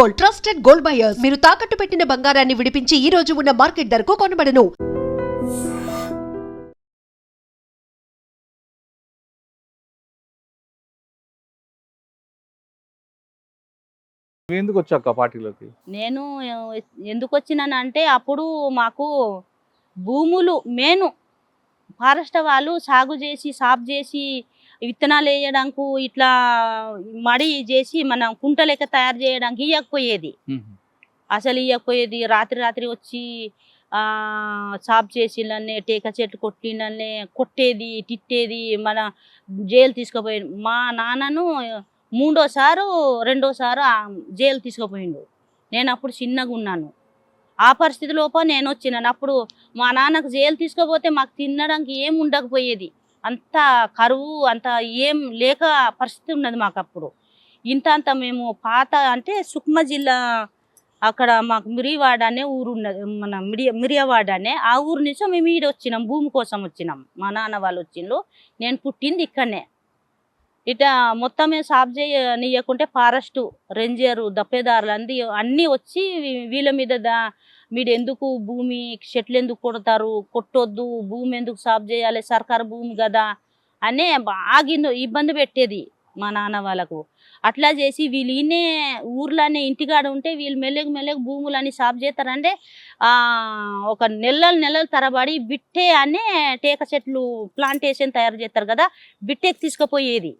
Gold trusted gold buyers. మీరు తాకట్టు పెట్టిన బంగారాన్ని విడిపించి ఈ రోజు ఉన్న మార్కెట్ ధరకు కొనబడను. ఎందుకు వచ్చాక పార్టీలోకి? నేను ఎందుకు వచ్చినానంటే అప్పుడు మాకు భూములు మేను ఫారెస్ట్ వాళ్ళు సాగు చేసి సాగు చేసి విత్తనాలు వేయడానికి ఇట్లా మడి చేసి మనం కుంట లెక్క తయారు చేయడానికి ఇవ్వకపోయేది అసలు ఇవ్వకపోయేది రాత్రి రాత్రి వచ్చి ఆ సాఫ్ చేసిందనే టేక చెట్లు కొట్టిందనే కొట్టేది తిట్టేది మన జైలు తీసుకుపోయేది మా నాన్నను మూడోసారు రెండోసారు జైలు తీసుకుపోయిండు. నేను అప్పుడు చిన్నగా ఉన్నాను. ఆ పరిస్థితి లోపల నేను వచ్చినాను అప్పుడు మా నాన్నకు జైలు తీసుకుపోతే మాకు తినడానికి ఏం ఉండకపోయేది. అంత కరువు అంత ఏం లేక పరిస్థితి ఉన్నది మాకు అప్పుడు ఇంత అంత మేము పాత అంటే సుక్మ జిల్లా అక్కడ మాకు మిరివాడ అనే ఊరు ఉన్నది మన మిరియ మిరియవాడ అనే ఆ ఊరు నుంచి మేము ఈడ వచ్చినాం భూమి కోసం వచ్చినాం. మా నాన్న వాళ్ళు వచ్చిండ్రు నేను పుట్టింది ఇక్కడనే. ఇట మొత్తమే సాఫ్ చేయనీయకుంటే ఫారెస్ట్ రేంజరు దప్పేదారులు అంది అన్నీ వచ్చి వీళ్ళ మీద దా మీరు ఎందుకు భూమి చెట్లు ఎందుకు కొడతారు? కొట్టొద్దు భూమి ఎందుకు సాఫ్ చేయాలి? సర్కారు భూమి కదా? అనే బాగా ఇబ్బంది పెట్టేది మా నాన్న వాళ్ళకు. అట్లా చేసి వీళ్ళు ఈయనే ఊర్లోనే ఇంటికాడ ఉంటే వీళ్ళు మెల్లగా మెల్లగా భూములని సాఫ్ చేస్తారంటే ఒక నెలలు నెలలు తరబడి బిట్టే అనే టేక చెట్లు ప్లాంటేషన్ తయారు చేస్తారు కదా? బిట్టెకి తీసుకుపోయేది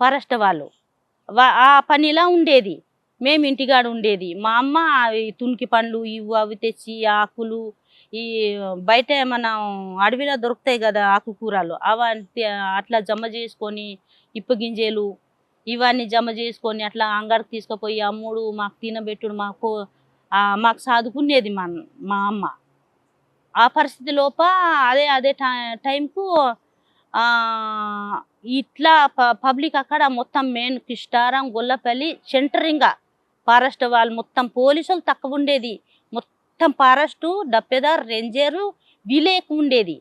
ఫారెస్ట్ వాళ్ళు. ఆ పనిలా ఉండేది. మేము ఇంటికాడ ఉండేది. మా అమ్మ తునికి పండ్లు ఇవి అవి తెచ్చి ఆకులు ఈ బయట మనం అడవిలో దొరుకుతాయి కదా ఆకుకూరలు అవంటి అట్లా జమ చేసుకొని ఇప్పగింజలు ఇవన్నీ జమ చేసుకొని అట్లా అంగడికి తీసుకుపోయి అమ్ముడు మాకు తినబెట్టుడు మాకు మాకు సాదుకునేది మా మా అమ్మ. ఆ పరిస్థితి లోప అదే అదే టై- టైంకు ఇట్లా ప- పబ్లిక్ అక్కడ మొత్తం మెయిన్ కిష్టారం గొల్లపల్లి సెంటరింగా ఫారెస్ట్ వాళ్ళు మొత్తం పోలీసులు తక్కువ ఉండేది మొత్తం ఫారెస్ట్ డప్పెదార్ రేంజరు ఎక్కువ ఉండేది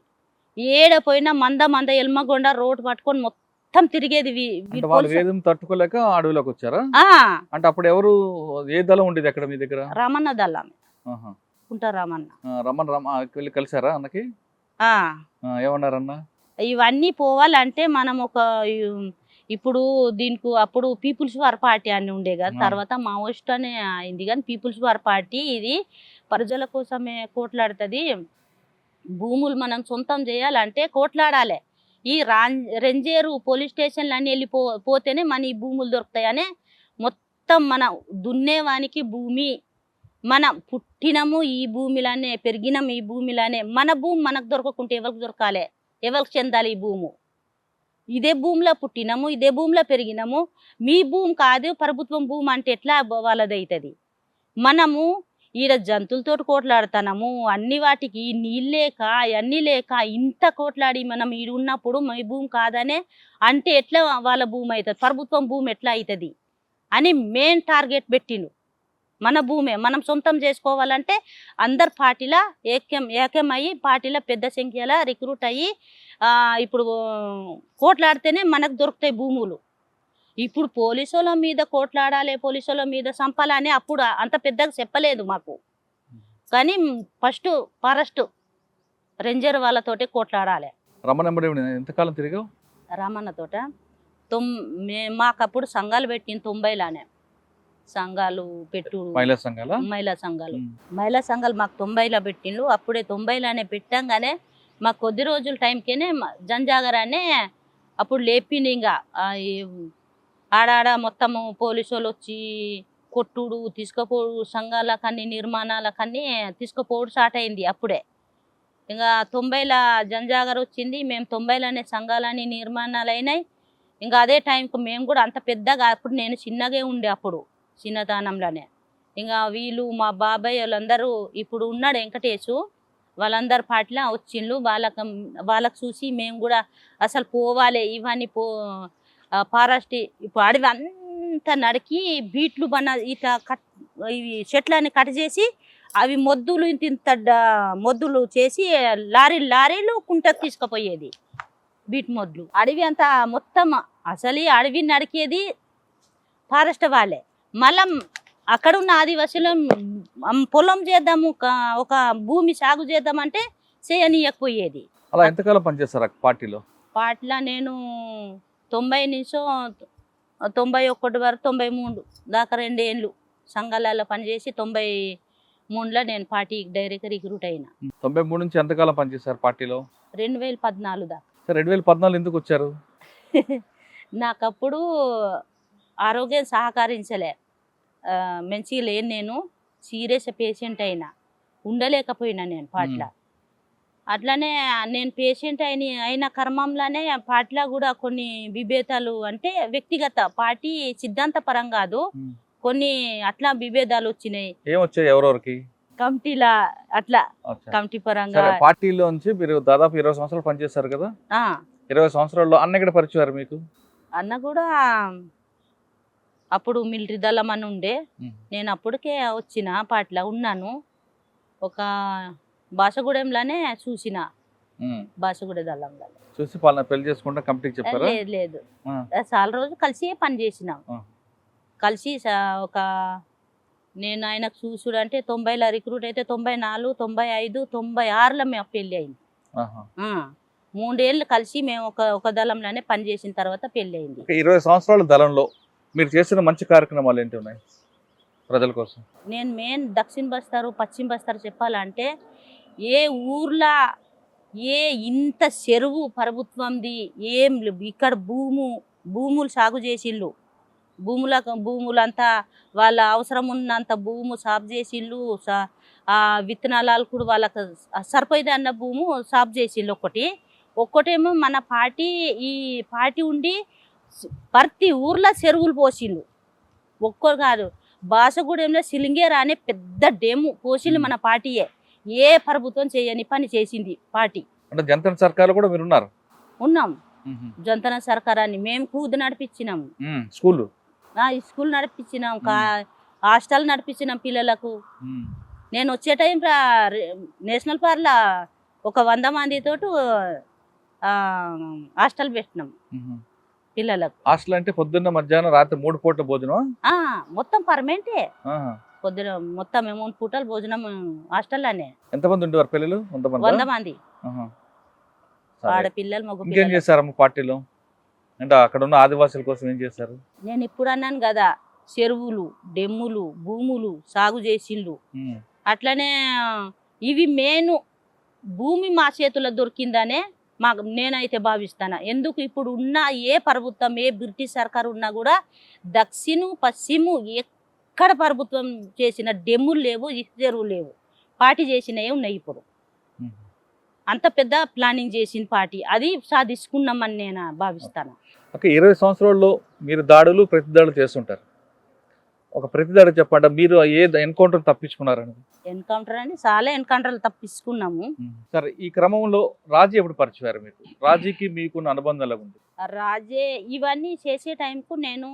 ఏడ పోయినా మంద మంద ఎల్మగొండ రోడ్ పట్టుకొని మొత్తం తిరిగేది వీళ్ళు వాళ్ళు తట్టుకోలేక అడవిలోకి వచ్చారా అంటే అప్పుడు ఎవరు ఏ దళం ఉండేది అక్కడ మీ దగ్గర? రామన్న ఆహా. కుంట రామన్న ఆ, వెళ్ళి కలిసారా అన్నకి? ఏమన్నారన్న? ఇవన్నీ పోవాలంటే మనం ఒక ఇప్పుడు దీనికి అప్పుడు పీపుల్స్ వార్ పార్టీ అని ఉండే కదా. తర్వాత మావోయిస్ట్ అని అయింది కానీ పీపుల్స్ వార్ పార్టీ ఇది ప్రజల కోసమే కోట్లాడుతుంది. భూములు మనం సొంతం చేయాలంటే కోట్లాడాలి. ఈ రెంజేరు పోలీస్ స్టేషన్లు అన్ని వెళ్ళిపో పోతేనే మన ఈ భూములు దొరుకుతాయని మొత్తం మన దున్నేవానికి భూమి. మన పుట్టినము ఈ భూమిలోనే పెరిగినాము ఈ భూమిలోనే. మన భూమి మనకు దొరకకుంటే ఎవరికి దొరకాలి? ఎవరికి చెందాలి ఈ భూము? ఇదే భూమిలో పుట్టినాము ఇదే భూమిలో పెరిగినాము. మీ భూమి కాదు ప్రభుత్వం భూమి అంటే ఎట్లా వాళ్ళది అవుతుంది మనము ఈడ జంతువులతో కోట్లాడుతున్నాము అన్ని వాటికి నీళ్ళేక నీళ్ళు లేక అన్నీ లేక ఇంత కోట్లాడి మనం ఈడ ఉన్నప్పుడు మీ భూమి కాదనే అంటే ఎట్లా వాళ్ళ భూమి అవుతుంది ప్రభుత్వం భూమి ఎట్లా అవుతుంది అని మెయిన్ టార్గెట్ పెట్టిండు. మన భూమే. మనం సొంతం చేసుకోవాలంటే అందరు పార్టీలా ఏకం ఏకమయ్యి పార్టీలో పెద్ద సంఖ్యలో రిక్రూట్ అయ్యి ఇప్పుడు కోట్లాడితేనే మనకు దొరుకుతాయి భూములు. ఇప్పుడు పోలీసుల మీద కోట్లాడాలి పోలీసుల మీద సంపాలని అప్పుడు అంత పెద్దగా చెప్పలేదు మాకు. కానీ ఫస్ట్ ఫారెస్ట్ రేంజర్ వాళ్ళతోటి కోట్లాడాలి. ఎంబడి ఎంతకాలం తిరిగావు? రామన్న తోట తొమ్ మే మాకప్పుడు సంఘాలు పెట్టింది తొంభైలానే. సంఘాలు పెట్టు మహిళా సంఘాల? మహిళా సంఘాలు. మహిళా సంఘాలు మాకు తొంభైలో పెట్టిండ్రు. అప్పుడే తొంభైలోనే పెట్టంగానే మాకు కొద్ది రోజుల టైంకేనే జంజాగరానే అప్పుడు లేపింది ఇంకా. ఆడాడ మొత్తము పోలీసు వాళ్ళు వచ్చి కొట్టుడు తీసుకుపోడు సంఘాలకన్నీ నిర్మాణాలకన్నీ తీసుకుపోడు స్టార్ట్ అయింది అప్పుడే. ఇంకా తొంభైల జంజాగర్ వచ్చింది. మేము తొంభైలోనే సంఘాలని నిర్మాణాలు అయినాయి ఇంకా అదే టైంకి మేము కూడా అంత పెద్దగా అప్పుడు నేను చిన్నగే ఉండే అప్పుడు. చిన్నతనంలోనే. ఇంకా వీళ్ళు మా బాబాయ్ వాళ్ళందరూ ఇప్పుడు ఉన్నాడు వెంకటేష్ వాళ్ళందరు పాటల వచ్చిండ్రు వాళ్ళకి వాళ్ళకి చూసి మేము కూడా అసలు పోవాలి ఇవన్నీ పో ఫారెస్ట్ ఇప్పుడు అడవి అంతా నడికి బీట్లు బన్న ఇట్లా కట్ ఇవి చెట్లని కట్ చేసి అవి మొద్దులు ఇంత ఇంత మొద్దులు చేసి లారీ లారీలు కుంటకు తీసుకుపోయేది బీట్ మొద్దులు. అడవి అంతా మొత్తం అసలు అడవి నడికేది ఫారెస్ట్ వాళ్ళే. మళ్ళా అక్కడ ఉన్న ఆదివాసులు పొలం చేద్దాము ఒక- భూమి సాగు చేద్దామంటే చేయనీయకపోయేది. అలా ఎంతకాలం పనిచేస్తారు పార్టీలో? పాటల నేను తొంభై నుంచి తొంభై ఒకటి వరకు తొంభై మూడు దాకా రెండేళ్ళు సంఘాలలో పనిచేసి తొంభై మూడులో నేను పార్టీ డైరెక్ట్ రిక్రూట్ అయినా. తొంభై మూడు నుంచి ఎంతకాలం పనిచేస్తారు పార్టీలో? రెండు వేల పద్నాలుగు దాకా. రెండు వేల పద్నాలుగు ఎందుకు వచ్చారు? నాకప్పుడు ఆరోగ్యం సహకరించలే. మంచిగా లేను నేను సీరియస్ పేషెంట్ అయినా ఉండలేకపోయినా నేను పాటల. అట్లనే నేను పేషెంట్ అయిన అయిన కర్మంలోనే పాటల కూడా కొన్ని విభేదాలు అంటే వ్యక్తిగత పార్టీ సిద్ధాంత పరం కాదు. కొన్ని అట్లా విభేదాలు వచ్చినాయి. ఏం వచ్చాయి ఎవరెవరికి? కమిటీల అట్లా. కమిటీ పరంగా సరే పార్టీలో నుంచి మీరు దాదాపు ఇరవై సంవత్సరాలు పనిచేస్తారు కదా? ఇరవై సంవత్సరాల్లో అన్న ఎక్కడ పరిచయారు మీకు? అన్న కూడా అప్పుడు మిలిటరీ దళం అని ఉండే. నేను అప్పటికే వచ్చిన పాటలో ఉన్నాను. ఒక భాషగూడెంలోనే చూసిన. భాషగూడ దళంలో చూసి పెళ్ళి చేసుకుంటే కమిటీకి చెప్పారా? లేదు లేదు. చాలా రోజు కలిసి పని చేసినాం. కలిసి ఒక నేను ఆయనకు చూసుడు అంటే తొంభైలో రిక్రూట్ అయితే తొంభై నాలుగు తొంభై ఐదు తొంభై ఆరులో మేము పెళ్ళి అయింది. మూడేళ్ళు కలిసి మేము ఒక ఒక దళంలోనే పని చేసిన తర్వాత పెళ్ళి అయింది. ఇరవై సంవత్సరాల దళంలో. మీరు చేసిన మంచి కార్యక్రమాలు ఏంటి ఉన్నాయి? ప్రజల కోసం. నేను మెయిన్ దక్షిణ బస్తారు పశ్చిమ బస్తారు చెప్పాలంటే ఏ ఊర్లో ఏ ఇంత చెరువు ప్రభుత్వంది ఏం ఇక్కడ భూము భూములు సాగు చేసిళ్ళు. భూముల భూములంతా వాళ్ళ అవసరం ఉన్నంత భూము సాగు చేసిళ్ళు సా- ఆ విత్తనాలు కూడా వాళ్ళకి సరిపోయేది అన్న భూము సాగు చేసిళ్ళు ఒకటి. ఒక్కటేమో మన పార్టీ ఈ పార్టీ ఉండి ప్రతి ఊర్లో చెరువులు పోసిళ్ళు ఒక్కరు కాదు. బాసగూడెంలో సిలింగేరా అనే పెద్ద డెము పోసిళ్ళు మన పార్టీయే. ఏ ప్రభుత్వం చేయని పని చేసింది పార్టీ. అంటే జనతా సర్కార్ కూడా మీరు ఉన్నారు ఉన్నాం జంతన సర్కారాన్ని మేము కూదు నడిపించినాం. ఉమ్. స్కూల్? స్కూల్ నడిపించినాం. కా హాస్టల్ నడిపించినాం పిల్లలకు. నేను వచ్చే టైం నేషనల్ పార్క్లో ఒక వంద మందితోటి హాస్టల్ పెట్టినాం. పిల్లలకు. హాస్టల్ అంటే పొద్దున్న మధ్యాహ్నం రాత్రి మూడు పూట్ల భోజనం ఆ, మొత్తం పర్మనెంటే పొద్దున మొత్తం మూడు పూటలు భోజనం హాస్టల్లోనే. ఎంతమంది ఉండేవారు పిల్లలు? వంద వంద మంది. మంది. ఆడపిల్లలు మగ ఇంకేం పిల్లలు. చేశారమ్మ పార్టీలో? అంటే అక్కడ ఉన్న ఆదివాసుల కోసం ఏం చేశారు? నేను ఇప్పుడు అన్నాను కదా చెరువులు డెమ్ములు భూములు సాగు చేసిండ్లు ఉమ్. అట్లనే ఇవి మేను భూమి మా చేతుల్లో దొరికిందనే మా నేనైతే భావిస్తాను. ఎందుకు ఇప్పుడు ఉన్న ఏ ప్రభుత్వం ఏ బ్రిటిష్ సర్కారు ఉన్నా కూడా దక్షిణ పశ్చిమ ఎక్కడ ప్రభుత్వం చేసిన డెమ్ములు లేవు చెరువులు లేవు. పార్టీ చేసినవి ఉన్నాయి ఇప్పుడు. అంత పెద్ద ప్లానింగ్ చేసిన పార్టీ. అది సాధించుకున్నామని నేను భావిస్తాను. ఇరవై సంవత్సరాల్లో మీరు దాడులు ప్రతిదాడులు చేస్తుంటారు. ఒక ప్రతిదాడి చెప్పండి. మీరు ఏ ఎన్కౌంటర్ తప్పించుకున్నారని? ఎన్కౌంటర్ అని చాలా ఎన్కౌంటర్లు తప్పించుకున్నాము. సరే ఈ క్రమంలో రాజీ ఎప్పుడు పరిచయారు మీకు? రాజీకి మీకున్న అనుబంధం ఎలా ఉంది? రాజే ఇవన్నీ చేసే టైంకు నేను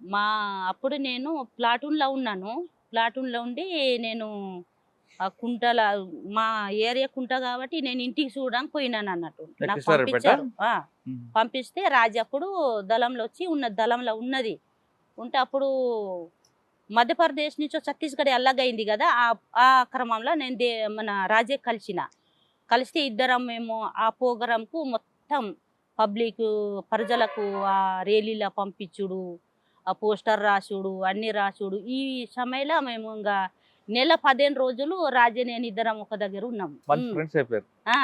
మా అప్పుడు నేను ప్లాటూన్లో ఉన్నాను. ప్లాటూన్లో ఉండి నేను ఆ కుంటల మా ఏరియా కుంట కాబట్టి నేను ఇంటికి చూడడానికి పోయినాను అన్నట్టు. నాకు? పంపించారు పంపిస్తే రాజు అప్పుడు దళంలో వచ్చి ఉన్న దళంలో ఉన్నది. ఉంటే అప్పుడు మధ్యప్రదేశ్ నుంచి ఛత్తీస్గఢ్ అల్లగైంది కదా ఆ ఆ క్రమంలో నేను దే మన రాజే కలిసిన. కలిస్తే ఇద్దరం మేము ఆ ప్రోగ్రాంకు మొత్తం పబ్లిక్ ప్రజలకు ఆ ర్యాలీలో పంపించుడు ఆ పోస్టర్ రాసుడు అన్ని రాసుడు. ఈ సమయంలో మేము ఇంకా నెల పదిహేను రోజులు రాజే నేను ఇద్దరం ఒక దగ్గర ఉన్నాం మంచి ఉమ్. ఫ్రెండ్స్ అయిపోయారు. ఆ,